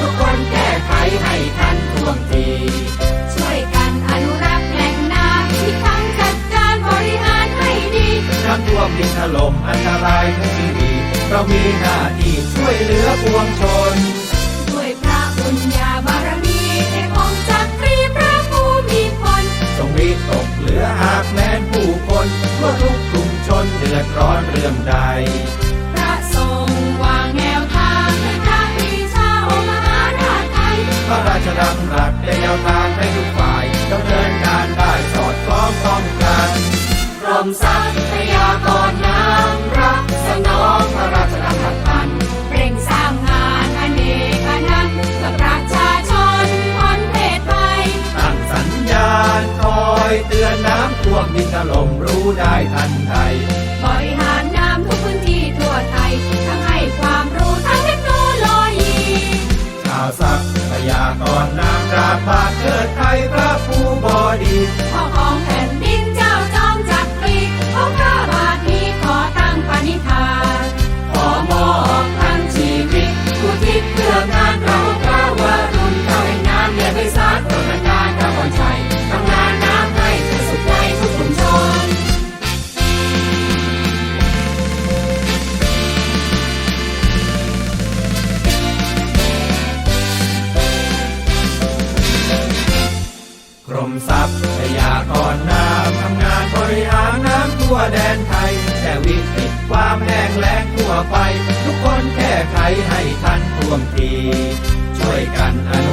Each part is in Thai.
ทุกคนแก้ไขให้ทันท่วงที ช่วยกันอนุรักษ์แหล่งน้ำที่ทั้งจัดการบริหารให้ดีน้ำท่วมดินถล่มอันตรายทั้งชีวิเรามีหน้าที่ช่วยเหลือปวงชน ด้วยพระบุญญาบารมีในองค์จักรีพระผู้มีพลทรงวิตกเหลือหากแม้นผู้คนทั่วทุกกลุ่มชนเดือดร้อนเรื่องใด พระราชดำรัสได้แนวทางให้ทุกฝ่ายดำเนินการได้สอดคล้องต้องกันกรมทรัพยากรน้ำรักสนองพระราชดำรัสพันเร่งสร้างงานอเนกอนันต์เพื่อประชาชนพ้นเพศภัยตั้งสัญญาณคอยเตือนน้ำท่วมดินถล่มรู้ได้ทันใดบริหารน้ำทุกพื้นที่ทั่วไทย บาทเกิดไทยพระผู้บดี ไขให้ทันท่วงที ช่วยกันอ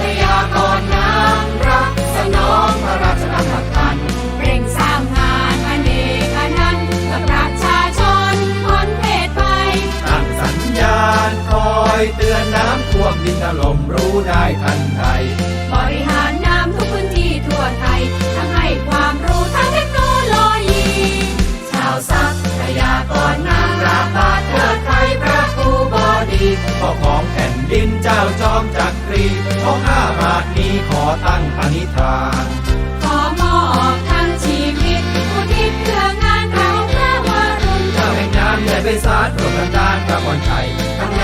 พยากรน้ำรักสนองพระราชดำรัสพันเร่งสร้างงานอเนกอนันต์เพื่อประชาชนพ้นเพศภัยตั้งสัญญาณคอยเตือนน้ำท่วมดินถล่มรู้ได้ทันใดบริหารน้ำทุกพื้นที่ทั่วไทยทั้งให้ความรู้ทั้งเทคโนโลยีชาวทรัพยากรน้ำรับบาทเทิดไทยพระผู้บดีพ่อของแผ่น ดินเจ้าจอมจักรีของข้าบาทนี้ขอตั้งปณิธานขอมอบทั้งชีวิตผู้ที่เพื่องานเราพระวรุณเจ้าแห่งน้ำใหญ่ไปสารโปรดบันดาลพระพรชัยทำง